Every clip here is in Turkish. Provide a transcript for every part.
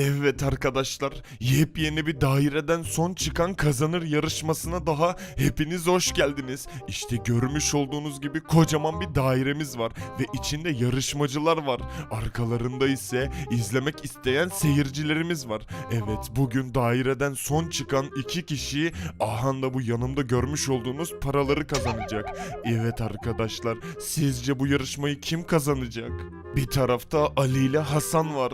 Evet arkadaşlar, yepyeni bir daireden son çıkan kazanır yarışmasına daha hepiniz hoş geldiniz. İşte görmüş olduğunuz gibi kocaman bir dairemiz var ve içinde yarışmacılar var. Arkalarında ise izlemek isteyen seyircilerimiz var. Evet, bugün daireden son çıkan iki kişi ahanda bu yanımda görmüş olduğunuz paraları kazanacak. Evet arkadaşlar, sizce bu yarışmayı kim kazanacak? Bir tarafta Ali ile Hasan var.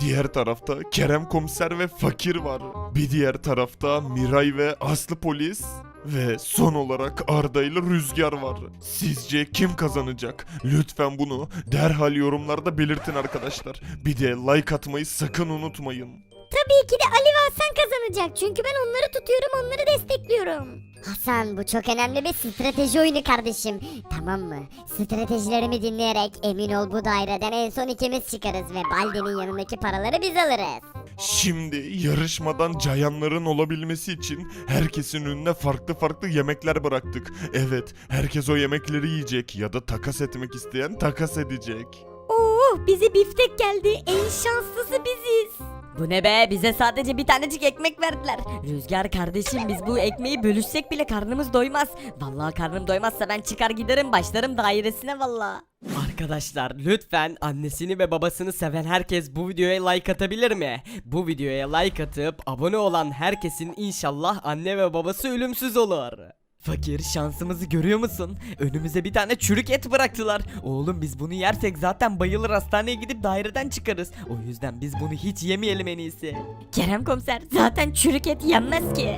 Diğer tarafta Kerem Komiser ve Fakir var. Bir diğer tarafta Miray ve Aslı Polis. Ve son olarak Arda ile Rüzgar var. Sizce kim kazanacak? Lütfen bunu derhal yorumlarda belirtin arkadaşlar. Bir de like atmayı sakın unutmayın. Tabii ki de Ali ve Hasan kazanacak. Çünkü ben onları tutuyorum, onları destekliyorum. Hasan bu çok önemli bir strateji oyunu kardeşim. Tamam mı? Stratejilerimi dinleyerek emin ol bu daireden en son ikimiz çıkarız ve Baldi'nin yanındaki paraları biz alırız. Şimdi yarışmadan cayanların olabilmesi için herkesin önüne farklı farklı yemekler bıraktık. Evet, herkes o yemekleri yiyecek ya da takas etmek isteyen takas edecek. Oo, bize biftek geldi. En şanslısı biziz. Bu ne be bize sadece bir tanecik ekmek verdiler. Rüzgar kardeşim biz bu ekmeği bölüşsek bile karnımız doymaz. Vallahi karnım doymazsa ben çıkar giderim başlarım dairesine vallahi. Arkadaşlar lütfen annesini ve babasını seven herkes bu videoya like atabilir mi? Bu videoya like atıp abone olan herkesin inşallah anne ve babası ölümsüz olur. Fakir şansımızı görüyor musun? Önümüze bir tane çürük et bıraktılar. Oğlum biz bunu yersek zaten bayılır hastaneye gidip daireden çıkarız. O yüzden biz bunu hiç yemeyelim en iyisi. Kerem komiser zaten çürük et yenmez ki.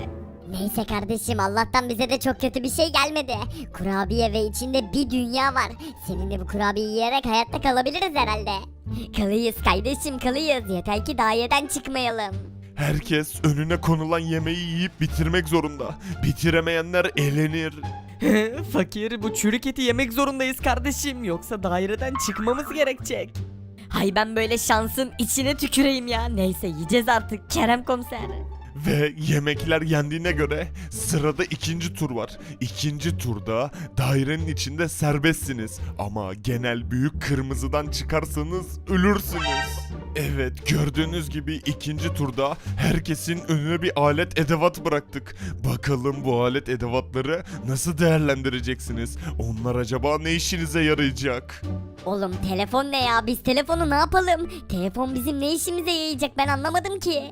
Neyse kardeşim Allah'tan bize de çok kötü bir şey gelmedi. Kurabiye ve içinde bir dünya var. Seninle bu kurabiyeyi yiyerek hayatta kalabiliriz herhalde. Kalıyız kardeşim kalıyız. Yeter ki daireden çıkmayalım. Herkes önüne konulan yemeği yiyip bitirmek zorunda. Bitiremeyenler elenir. Fakir bu çürük eti yemek zorundayız kardeşim. Yoksa daireden çıkmamız gerekecek. Hay ben böyle şansın içine tüküreyim ya. Neyse yiyeceğiz artık Kerem komiser. Ve yemekler yendiğine göre sırada ikinci tur var. İkinci turda dairenin içinde serbestsiniz. Ama genel büyük kırmızıdan çıkarsanız ölürsünüz. Evet gördüğünüz gibi ikinci turda herkesin önüne bir alet edevat bıraktık. Bakalım bu alet edevatları nasıl değerlendireceksiniz? Onlar acaba ne işinize yarayacak? Oğlum telefon ne ya? Biz telefonu ne yapalım? Telefon bizim ne işimize yarayacak ben anlamadım ki.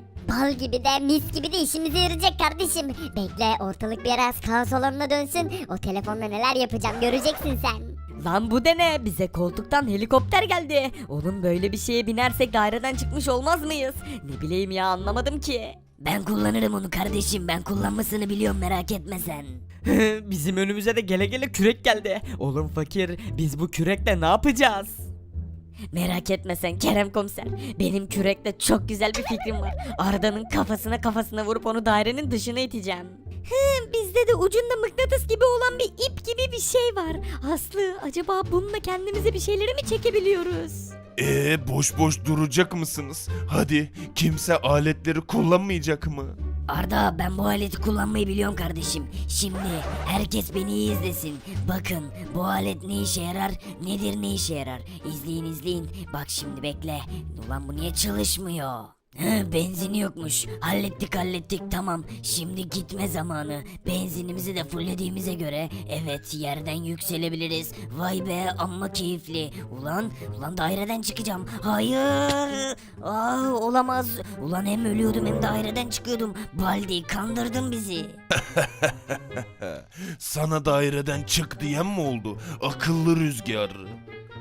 Bal gibi de mis gibi de işimize yarayacak kardeşim. Bekle ortalık biraz kaos alanına dönsün. O telefonla neler yapacağım göreceksin sen. Lan bu de ne? Bize koltuktan helikopter geldi. Onun böyle bir şeye binersek daireden çıkmış olmaz mıyız? Ne bileyim ya anlamadım ki. Ben kullanırım onu kardeşim. Ben kullanmasını biliyorum merak etme sen. Bizim önümüze de gele gele kürek geldi. Oğlum fakir biz bu kürekle ne yapacağız? Merak etme sen Kerem komiser. Benim kürekle çok güzel bir fikrim var. Arda'nın kafasına kafasına vurup onu dairenin dışına iteceğim. Bizde de ucunda mıknatıs gibi olan bir ip gibi bir şey var. Aslı acaba bununla kendimize bir şeyleri mi çekebiliyoruz? Ee boş boş duracak mısınız? Hadi kimse aletleri kullanmayacak mı? Arda ben bu aleti kullanmayı biliyorum kardeşim. Şimdi herkes beni iyi izlesin. Bakın bu alet ne işe yarar nedir ne işe yarar. İzleyin izleyin. Bak şimdi bekle. Ulan bu niye çalışmıyor? Benzin yokmuş. Hallettik hallettik tamam. Şimdi gitme zamanı. Benzinimizi de fullediğimize göre evet yerden yükselebiliriz. Vay be amma keyifli. Ulan ulan daireden çıkacağım. Hayır. Aa, olamaz. Ulan hem ölüyordum hem daireden çıkıyordum. Baldi kandırdın bizi. Sana daireden çık diyen mi oldu? Akıllı rüzgar.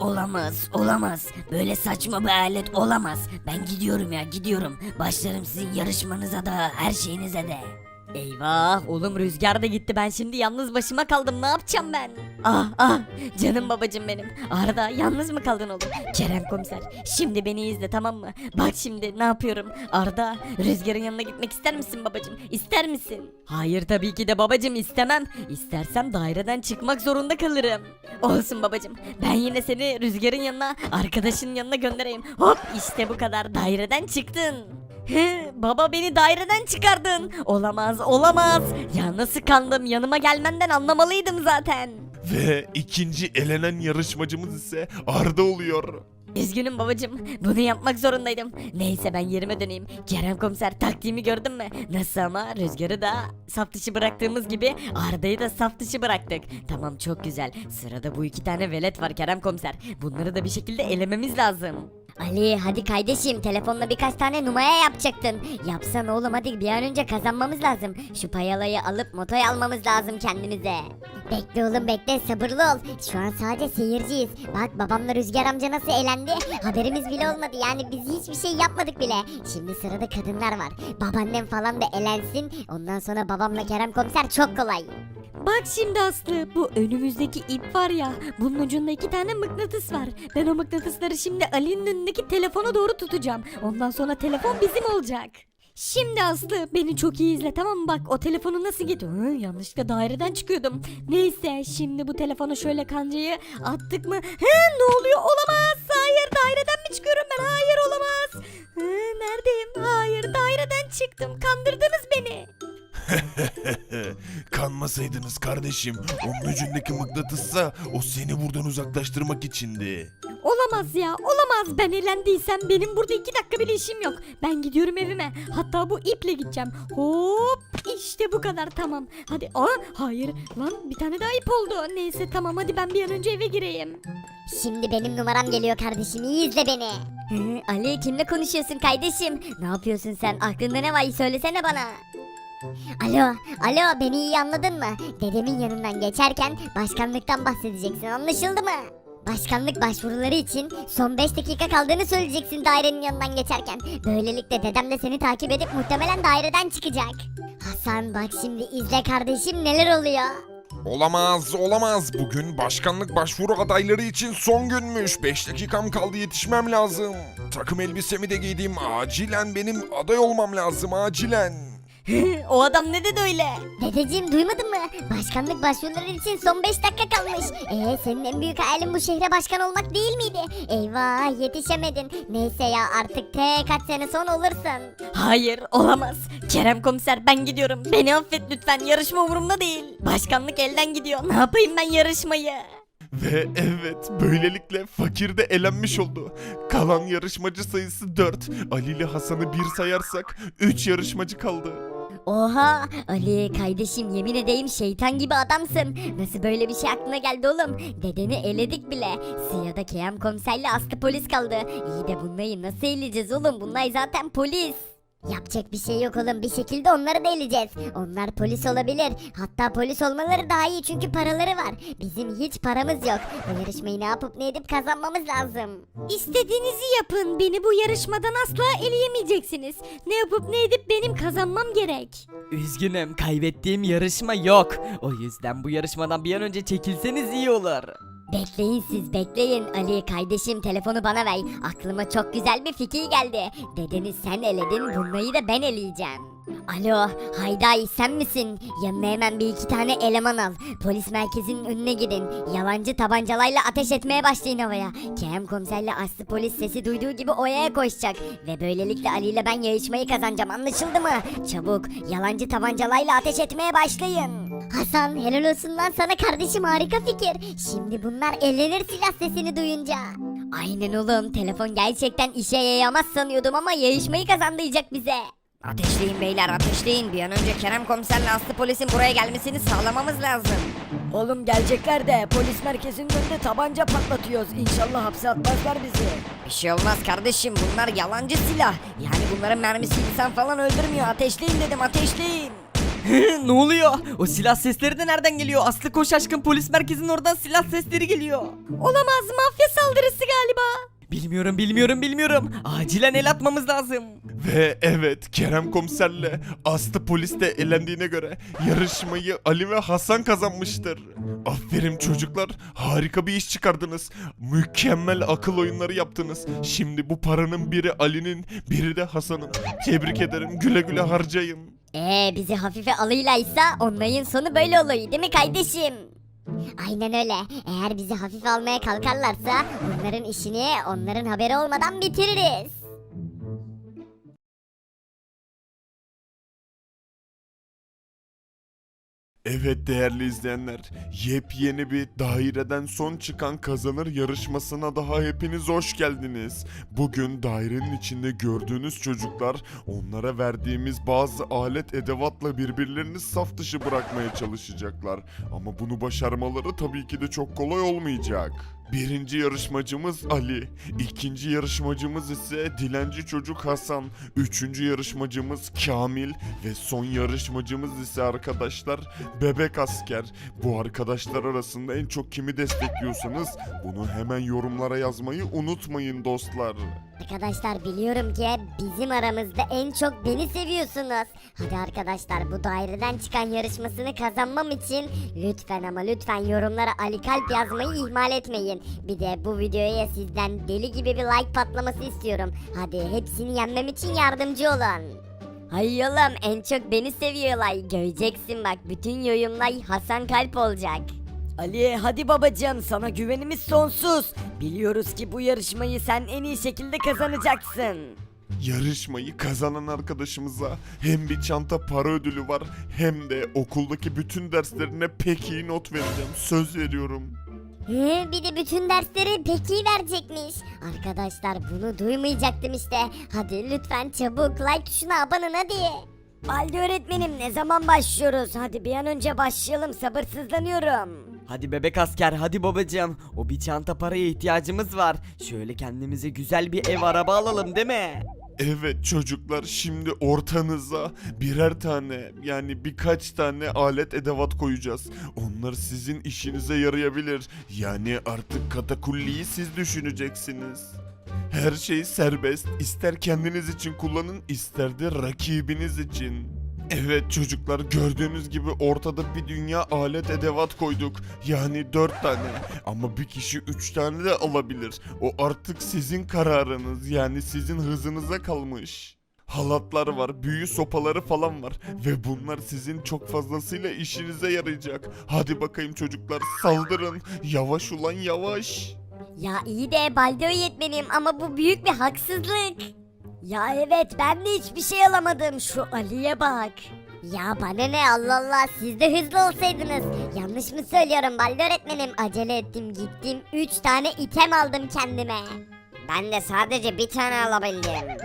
Olamaz, olamaz. Böyle saçma bir alet olamaz. Ben gidiyorum ya, gidiyorum. Başlarım sizin yarışmanıza da, her şeyinize de. Eyvah oğlum rüzgar da gitti ben şimdi yalnız başıma kaldım ne yapacağım ben? Ah ah canım babacım benim. Arda yalnız mı kaldın oğlum? Kerem komiser şimdi beni izle tamam mı? Bak şimdi ne yapıyorum? Arda rüzgarın yanına gitmek ister misin babacım? İster misin? Hayır tabii ki de babacım istemem. İstersem daireden çıkmak zorunda kalırım. Olsun babacım ben yine seni rüzgarın yanına arkadaşının yanına göndereyim. Hop işte bu kadar daireden çıktın. He, baba beni daireden çıkardın. Olamaz, olamaz. Ya nasıl kandım? Yanıma gelmenden anlamalıydım zaten. Ve ikinci elenen yarışmacımız ise Arda oluyor. Üzgünüm babacım. Bunu yapmak zorundaydım. Neyse ben yerime döneyim. Kerem komiser taktiğimi gördün mü? Nasıl ama Rüzgar'ı da saf dışı bıraktığımız gibi Arda'yı da saf dışı bıraktık. Tamam çok güzel. Sırada bu iki tane velet var Kerem komiser. Bunları da bir şekilde elememiz lazım. Ali hadi kardeşim telefonla birkaç tane numara yapacaktın. Yapsan oğlum hadi bir an önce kazanmamız lazım. Şu payalayı alıp motoy almamız lazım kendimize. Bekle oğlum bekle sabırlı ol. Şu an sadece seyirciyiz. Bak babamla Rüzgar amca nasıl eğlendi. Haberimiz bile olmadı yani biz hiçbir şey yapmadık bile. Şimdi sırada kadınlar var. Babaannem falan da elensin. Ondan sonra babamla Kerem komiser çok kolay. Bak şimdi Aslı bu önümüzdeki ip var ya bunun ucunda iki tane mıknatıs var. Ben o mıknatısları şimdi Ali'nin önündeki telefona doğru tutacağım. Ondan sonra telefon bizim olacak. Şimdi Aslı beni çok iyi izle tamam mı bak o telefonu nasıl git Hı, yanlışlıkla daireden çıkıyordum. Neyse şimdi bu telefona şöyle kancayı attık mı? He ne oluyor olamaz hayır daireden mi çıkıyorum ben hayır olamaz. Hı, neredeyim hayır daireden çıktım kandırdınız beni. Kanmasaydınız kardeşim. Onun ucundaki mıknatıssa o seni buradan uzaklaştırmak içindi. Olamaz ya olamaz ben eğlendiysem benim burada iki dakika bile işim yok. Ben gidiyorum evime hatta bu iple gideceğim. Hop işte bu kadar tamam. Hadi aa hayır lan bir tane daha ip oldu. Neyse tamam hadi ben bir an önce eve gireyim. Şimdi benim numaram geliyor kardeşim iyi izle beni. Ali kimle konuşuyorsun kardeşim? Ne yapıyorsun sen? Aklında ne var? Söylesene bana. Alo, alo beni iyi anladın mı? Dedemin yanından geçerken başkanlıktan bahsedeceksin anlaşıldı mı? Başkanlık başvuruları için son 5 dakika kaldığını söyleyeceksin dairenin yanından geçerken. Böylelikle dedem de seni takip edip muhtemelen daireden çıkacak. Hasan bak şimdi izle kardeşim neler oluyor. Olamaz, olamaz. Bugün başkanlık başvuru adayları için son günmüş. 5 dakikam kaldı yetişmem lazım. Takım elbisemi de giydim. Acilen benim aday olmam lazım, acilen. o adam ne dedi öyle? Dedeciğim duymadın mı? Başkanlık başvuruları için son 5 dakika kalmış. Ee senin en büyük hayalin bu şehre başkan olmak değil miydi? Eyvah yetişemedin. Neyse ya artık te kaç sene sonra olursun. Hayır olamaz. Kerem komiser ben gidiyorum. Beni affet lütfen yarışma umurumda değil. Başkanlık elden gidiyor. Ne yapayım ben yarışmayı? Ve evet, böylelikle fakir de elenmiş oldu. Kalan yarışmacı sayısı 4. Ali ile Hasan'ı bir sayarsak 3 yarışmacı kaldı. Oha Ali kardeşim yemin edeyim şeytan gibi adamsın. Nasıl böyle bir şey aklına geldi oğlum? Dedeni eledik bile. Sırada Kerem komiserle Aslı polis kaldı. İyi de bunları nasıl eleyeceğiz oğlum? Bunlar zaten polis. Yapacak bir şey yok oğlum bir şekilde onları da eleyeceğiz. Onlar polis olabilir. Hatta polis olmaları daha iyi çünkü paraları var. Bizim hiç paramız yok. Bu yarışmayı ne yapıp ne edip kazanmamız lazım. İstediğinizi yapın. Beni bu yarışmadan asla eleyemeyeceksiniz. Ne yapıp ne edip benim kazanmam gerek. Üzgünüm kaybettiğim yarışma yok. O yüzden bu yarışmadan bir an önce çekilseniz iyi olur. Bekleyin siz bekleyin. Ali kardeşim telefonu bana ver. Aklıma çok güzel bir fikir geldi. Dedeni sen eledin bunları da ben eleyeceğim. Alo Hayday sen misin? Yanına hemen bir iki tane eleman al. Polis merkezinin önüne gidin. Yalancı tabancalarla ateş etmeye başlayın havaya. Kerem komiserle Aslı polis sesi duyduğu gibi oyaya koşacak. Ve böylelikle Ali ile ben yarışmayı kazanacağım anlaşıldı mı? Çabuk yalancı tabancalarla ateş etmeye başlayın. Hasan helal olsun lan sana kardeşim harika fikir. Şimdi bunlar elenir silah sesini duyunca. Aynen oğlum telefon gerçekten işe yaramaz sanıyordum ama yarışmayı kazandıracak bize. Ateşleyin beyler ateşleyin. Bir an önce Kerem komiserle Aslı polisin buraya gelmesini sağlamamız lazım. Oğlum gelecekler de polis merkezinin önünde tabanca patlatıyoruz. İnşallah hapse atmazlar bizi. Bir şey olmaz kardeşim bunlar yalancı silah. Yani bunların mermisi insan falan öldürmüyor. Ateşleyin dedim ateşleyin. ne oluyor? O silah sesleri de nereden geliyor? Aslı koş aşkın polis merkezinin oradan silah sesleri geliyor. Olamaz mafya saldırısı galiba. Bilmiyorum bilmiyorum bilmiyorum. Acilen el atmamız lazım. Ve evet Kerem komiserle Aslı polis de elendiğine göre yarışmayı Ali ve Hasan kazanmıştır. Aferin çocuklar harika bir iş çıkardınız. Mükemmel akıl oyunları yaptınız. Şimdi bu paranın biri Ali'nin biri de Hasan'ın. Tebrik ederim güle güle harcayın. Ee bizi hafife alıylaysa onların sonu böyle oluyor değil mi kardeşim? Aynen öyle. Eğer bizi hafife almaya kalkarlarsa onların işini onların haberi olmadan bitiririz. Evet değerli izleyenler, yepyeni bir daireden son çıkan kazanır yarışmasına daha hepiniz hoş geldiniz. Bugün dairenin içinde gördüğünüz çocuklar onlara verdiğimiz bazı alet edevatla birbirlerini saf dışı bırakmaya çalışacaklar. Ama bunu başarmaları tabii ki de çok kolay olmayacak. Birinci yarışmacımız Ali, ikinci yarışmacımız ise dilenci çocuk Hasan, üçüncü yarışmacımız Kamil ve son yarışmacımız ise arkadaşlar bebek asker. Bu arkadaşlar arasında en çok kimi destekliyorsanız bunu hemen yorumlara yazmayı unutmayın dostlar. Arkadaşlar biliyorum ki bizim aramızda en çok beni seviyorsunuz. Hadi arkadaşlar bu daireden çıkan yarışmasını kazanmam için lütfen ama lütfen yorumlara Ali Kalp yazmayı ihmal etmeyin. Bir de bu videoya sizden deli gibi bir like patlaması istiyorum. Hadi hepsini yenmem için yardımcı olun. Hay oğlum en çok beni seviyorlar. Göreceksin bak bütün yorumlar Hasan Kalp olacak. Ali hadi babacığım sana güvenimiz sonsuz. Biliyoruz ki bu yarışmayı sen en iyi şekilde kazanacaksın. Yarışmayı kazanan arkadaşımıza hem bir çanta para ödülü var hem de okuldaki bütün derslerine pek iyi not vereceğim. Söz veriyorum. He, bir de bütün dersleri peki verecekmiş. Arkadaşlar bunu duymayacaktım işte. Hadi lütfen çabuk like tuşuna abanın hadi. Baldi öğretmenim ne zaman başlıyoruz? Hadi bir an önce başlayalım sabırsızlanıyorum. Hadi bebek asker hadi babacığım. O bir çanta paraya ihtiyacımız var. Şöyle kendimize güzel bir ev araba alalım değil mi? Evet çocuklar şimdi ortanıza birer tane yani birkaç tane alet edevat koyacağız. Onlar sizin işinize yarayabilir. Yani artık katakulliyi siz düşüneceksiniz. Her şey serbest. İster kendiniz için kullanın ister de rakibiniz için. Evet çocuklar gördüğünüz gibi ortada bir dünya alet edevat koyduk. Yani dört tane. Ama bir kişi üç tane de alabilir. O artık sizin kararınız. Yani sizin hızınıza kalmış. Halatlar var, büyü sopaları falan var ve bunlar sizin çok fazlasıyla işinize yarayacak. Hadi bakayım çocuklar saldırın. Yavaş ulan yavaş. Ya iyi de Balde öğretmenim ama bu büyük bir haksızlık. Ya evet ben de hiçbir şey alamadım şu Ali'ye bak. Ya bana ne Allah Allah siz de hızlı olsaydınız. Yanlış mı söylüyorum Balde öğretmenim? Acele ettim gittim 3 tane item aldım kendime. Ben de sadece bir tane alabildim.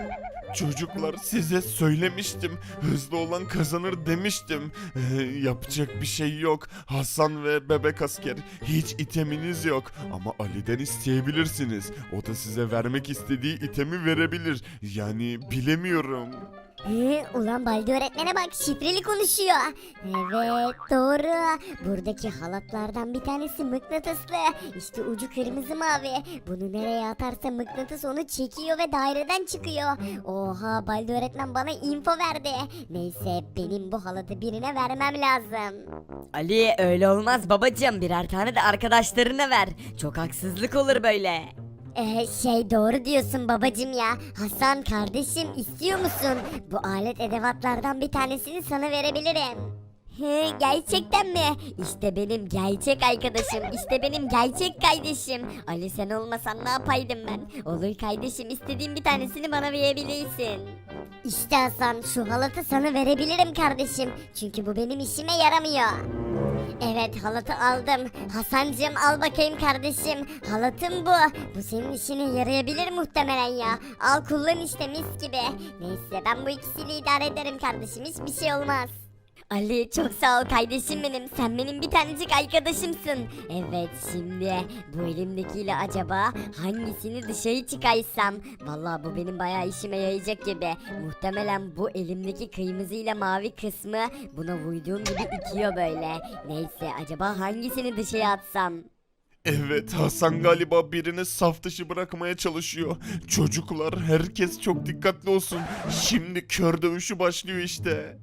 Çocuklar size söylemiştim. Hızlı olan kazanır demiştim. Ee, yapacak bir şey yok. Hasan ve bebek asker hiç iteminiz yok. Ama Ali'den isteyebilirsiniz. O da size vermek istediği itemi verebilir. Yani bilemiyorum. He, ulan Baldi öğretmene bak şifreli konuşuyor. Evet doğru. Buradaki halatlardan bir tanesi mıknatıslı. İşte ucu kırmızı mavi. Bunu nereye atarsa mıknatıs onu çekiyor ve daireden çıkıyor. Oha Baldi öğretmen bana info verdi. Neyse benim bu halatı birine vermem lazım. Ali öyle olmaz babacığım birer tane de arkadaşlarına ver. Çok haksızlık olur böyle. Ee, şey doğru diyorsun babacım ya. Hasan kardeşim istiyor musun? Bu alet edevatlardan bir tanesini sana verebilirim. He, gerçekten mi? İşte benim gerçek arkadaşım. İşte benim gerçek kardeşim. Ali sen olmasan ne yapaydım ben? Olur kardeşim istediğin bir tanesini bana verebilirsin. İşte Hasan şu halatı sana verebilirim kardeşim. Çünkü bu benim işime yaramıyor. Evet halatı aldım. Hasancığım al bakayım kardeşim. Halatım bu. Bu senin işine yarayabilir muhtemelen ya. Al kullan işte mis gibi. Neyse ben bu ikisiyle idare ederim kardeşim. Hiçbir şey olmaz. Ali çok sağ ol kardeşim benim. Sen benim bir tanecik arkadaşımsın. Evet şimdi bu elimdekiyle acaba hangisini dışarı çıkarsam? Vallahi bu benim bayağı işime yarayacak gibi. Muhtemelen bu elimdeki kırmızı ile mavi kısmı buna vurduğum gibi itiyor böyle. Neyse acaba hangisini dışarı atsam? Evet Hasan galiba birini saf dışı bırakmaya çalışıyor. Çocuklar herkes çok dikkatli olsun. Şimdi kör dövüşü başlıyor işte.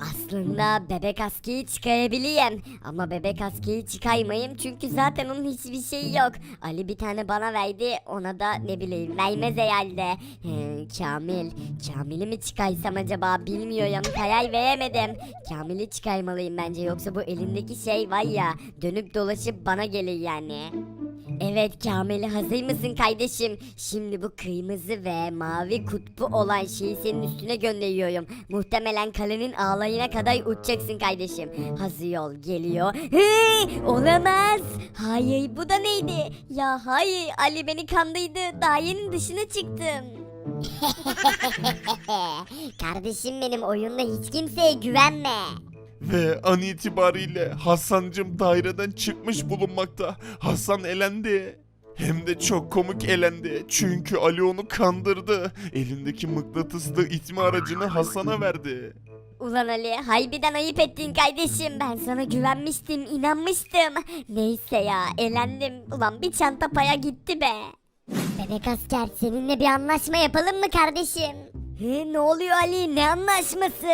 Aslında bebek askeri çıkarabilirim. Ama bebek askeri çıkarmayayım çünkü zaten onun hiçbir şeyi yok. Ali bir tane bana verdi ona da ne bileyim vermez herhalde. He, Kamil. Kamil'i mi çıkarsam acaba bilmiyorum karar veremedim. Kamil'i çıkarmalıyım bence yoksa bu elindeki şey var ya dönüp dolaşıp bana gelir yani. Evet Kamil hazır mısın kardeşim? Şimdi bu kırmızı ve mavi kutbu olan şeyi senin üstüne gönderiyorum. Muhtemelen kalenin ağlayına kadar uçacaksın kardeşim. Hazır ol geliyor. Hı, olamaz. Hayır bu da neydi? Ya hayır Ali beni kandıydı. Dairenin dışına çıktım. Kardeşim benim oyunda hiç kimseye güvenme. Ve an itibariyle Hasan'cım daireden çıkmış bulunmakta. Hasan elendi. Hem de çok komik elendi. Çünkü Ali onu kandırdı. Elindeki mıknatıslı itme aracını Hasan'a verdi. Ulan Ali haybiden ayıp ettin kardeşim. Ben sana güvenmiştim, inanmıştım. Neyse ya elendim. Ulan bir çanta paya gitti be. Bebek asker seninle bir anlaşma yapalım mı kardeşim? He, ne oluyor Ali ne anlaşması?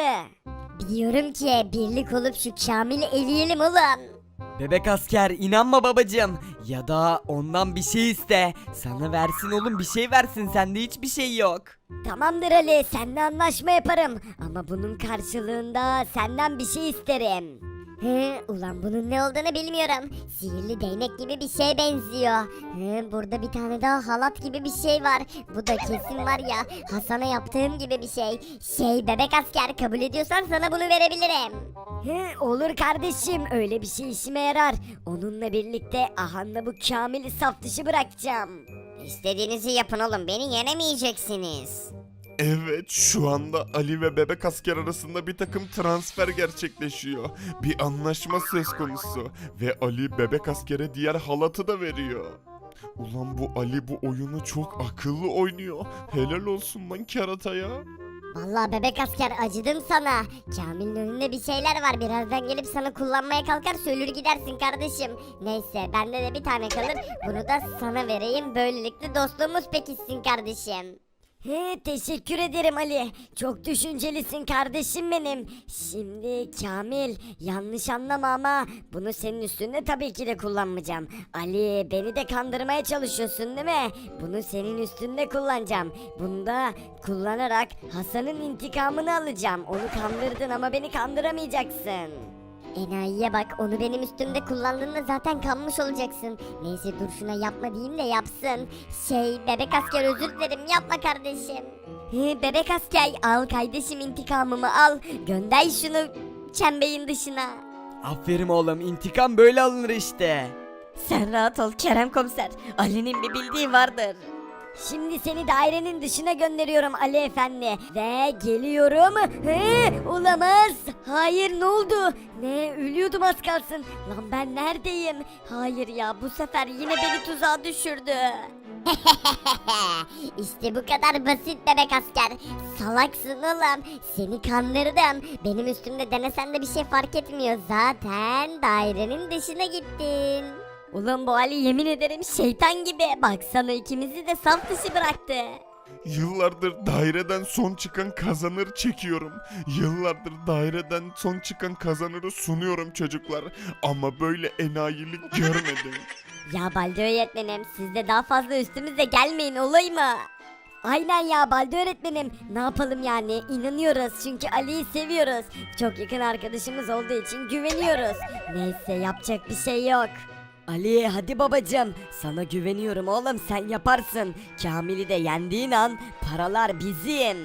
Biliyorum ki birlik olup şu Kamil'i eleyelim oğlum. Bebek asker inanma babacım. Ya da ondan bir şey iste. Sana versin oğlum bir şey versin sende hiçbir şey yok. Tamamdır Ali seninle anlaşma yaparım. Ama bunun karşılığında senden bir şey isterim. Hı, ulan bunun ne olduğunu bilmiyorum. Sihirli değnek gibi bir şey benziyor. Hı, burada bir tane daha halat gibi bir şey var. Bu da kesin var ya Hasan'a yaptığım gibi bir şey. Şey bebek asker kabul ediyorsan sana bunu verebilirim. Hı, olur kardeşim öyle bir şey işime yarar. Onunla birlikte Ahan'la bu Kamil'i saf dışı bırakacağım. İstediğinizi yapın oğlum beni yenemeyeceksiniz. Evet şu anda Ali ve bebek asker arasında bir takım transfer gerçekleşiyor. Bir anlaşma söz konusu. Ve Ali bebek askere diğer halatı da veriyor. Ulan bu Ali bu oyunu çok akıllı oynuyor. Helal olsun lan kerataya. Vallahi bebek asker acıdım sana. Kamil'in önünde bir şeyler var. Birazdan gelip sana kullanmaya kalkar söylür gidersin kardeşim. Neyse bende de bir tane kalır. Bunu da sana vereyim. Böylelikle dostluğumuz pekişsin kardeşim. He, teşekkür ederim Ali. Çok düşüncelisin kardeşim benim. Şimdi Kamil yanlış anlama ama bunu senin üstünde tabii ki de kullanmayacağım. Ali beni de kandırmaya çalışıyorsun değil mi? Bunu senin üstünde kullanacağım. Bunu da kullanarak Hasan'ın intikamını alacağım. Onu kandırdın ama beni kandıramayacaksın. Enayiye bak onu benim üstümde kullandığında zaten kanmış olacaksın. Neyse dur şuna yapma diyeyim de yapsın. Şey bebek asker özür dilerim yapma kardeşim. Bebek asker al kardeşim intikamımı al. Gönder şunu çemberin dışına. Aferin oğlum intikam böyle alınır işte. Sen rahat ol Kerem komiser. Ali'nin bir bildiği vardır. Şimdi seni dairenin dışına gönderiyorum Ali Efendi. Ve geliyorum. He, olamaz. Hayır ne oldu? Ne ölüyordum az kalsın. Lan ben neredeyim? Hayır ya bu sefer yine beni tuzağa düşürdü. işte bu kadar basit bebek asker. Salaksın oğlum. Seni kandırdım. Benim üstümde denesen de bir şey fark etmiyor. Zaten dairenin dışına gittin. Ulan bu Ali yemin ederim şeytan gibi. Baksana ikimizi de saf dışı bıraktı. Yıllardır daireden son çıkan kazanır çekiyorum. Yıllardır daireden son çıkan kazanırı sunuyorum çocuklar. Ama böyle enayilik görmedim. Ya Balde öğretmenim siz de daha fazla üstümüze gelmeyin olay mı? Aynen ya Balde öğretmenim. Ne yapalım yani inanıyoruz çünkü Ali'yi seviyoruz. Çok yakın arkadaşımız olduğu için güveniyoruz. Neyse yapacak bir şey yok. Ali hadi babacım sana güveniyorum oğlum sen yaparsın. Kamil'i de yendiğin an paralar bizim.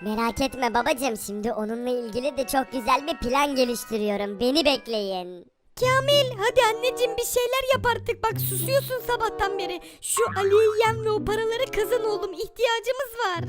Merak etme babacım şimdi onunla ilgili de çok güzel bir plan geliştiriyorum. Beni bekleyin. Kamil hadi anneciğim bir şeyler yap artık bak susuyorsun sabahtan beri. Şu Ali'yi yen ve o paraları kazan oğlum ihtiyacımız var.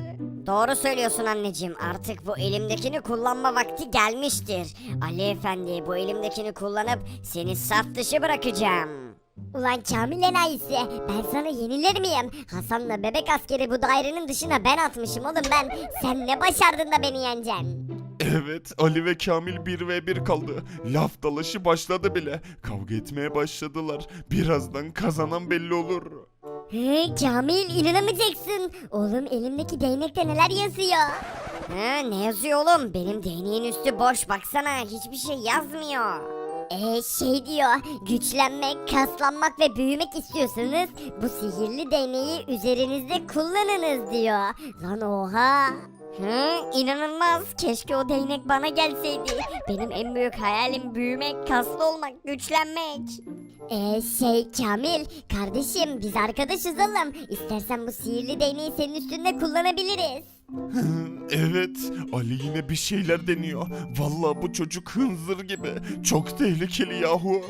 Doğru söylüyorsun anneciğim. Artık bu elimdekini kullanma vakti gelmiştir. Ali Efendi bu elimdekini kullanıp seni saf dışı bırakacağım. Ulan Kamil enayisi ben sana yenilir miyim? Hasan'la bebek askeri bu dairenin dışına ben atmışım oğlum ben. Sen ne başardın da beni yeneceksin? Evet Ali ve Kamil 1v1 kaldı. Laf dalaşı başladı bile. Kavga etmeye başladılar. Birazdan kazanan belli olur. He Kamil inanamayacaksın. Oğlum elimdeki değnekte neler yazıyor? He ne yazıyor oğlum? Benim değneğin üstü boş baksana hiçbir şey yazmıyor. Ee şey diyor güçlenmek, kaslanmak ve büyümek istiyorsanız bu sihirli değneği üzerinizde kullanınız diyor. Lan oha. Hı, inanılmaz. Keşke o değnek bana gelseydi. Benim en büyük hayalim büyümek, kaslı olmak, güçlenmek. Ee şey Kamil kardeşim biz arkadaşız oğlum. İstersen bu sihirli değneği senin üstünde kullanabiliriz. evet, Ali yine bir şeyler deniyor. Vallahi bu çocuk hınzır gibi. Çok tehlikeli yahu.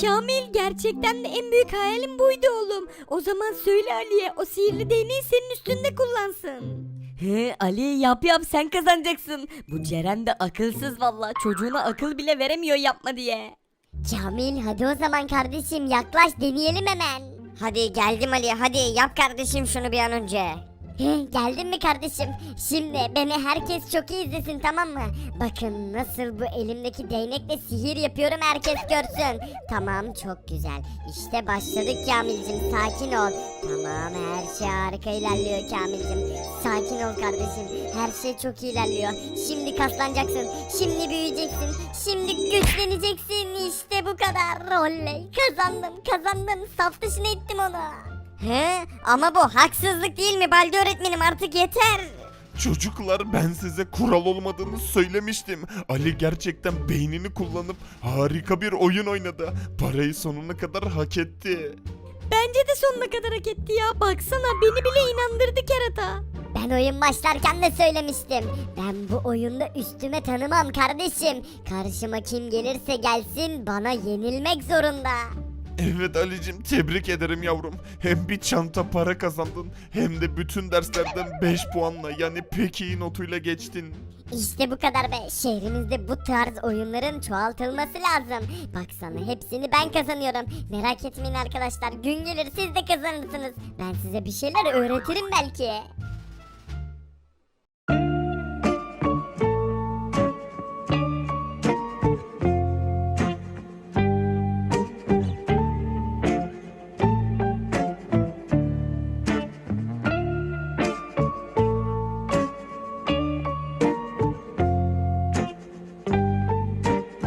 Kamil gerçekten de en büyük hayalim buydu oğlum. O zaman söyle Ali'ye o sihirli değneği senin üstünde kullansın. He Ali yap yap sen kazanacaksın. Bu Ceren de akılsız valla çocuğuna akıl bile veremiyor yapma diye. Kamil hadi o zaman kardeşim yaklaş deneyelim hemen. Hadi geldim Ali hadi yap kardeşim şunu bir an önce. Geldin mi kardeşim? Şimdi beni herkes çok iyi izlesin tamam mı? Bakın nasıl bu elimdeki değnekle sihir yapıyorum herkes görsün. Tamam çok güzel. İşte başladık Kamilcim sakin ol. Tamam her şey harika ilerliyor Kamilcim. Sakin ol kardeşim. Her şey çok iyi ilerliyor. Şimdi kaslanacaksın. Şimdi büyüyeceksin. Şimdi güçleneceksin. İşte bu kadar. Oley kazandım kazandım. Saf dışına ettim onu. He ama bu haksızlık değil mi Baldi öğretmenim artık yeter. Çocuklar ben size kural olmadığını söylemiştim. Ali gerçekten beynini kullanıp harika bir oyun oynadı. Parayı sonuna kadar hak etti. Bence de sonuna kadar hak etti ya. Baksana beni bile inandırdı kerata. Ben oyun başlarken de söylemiştim. Ben bu oyunda üstüme tanımam kardeşim. Karşıma kim gelirse gelsin bana yenilmek zorunda. Evet Ali'cim tebrik ederim yavrum. Hem bir çanta para kazandın hem de bütün derslerden 5 puanla yani pek iyi notuyla geçtin. İşte bu kadar be. Şehrimizde bu tarz oyunların çoğaltılması lazım. Baksana hepsini ben kazanıyorum. Merak etmeyin arkadaşlar. Gün gelir siz de kazanırsınız. Ben size bir şeyler öğretirim belki.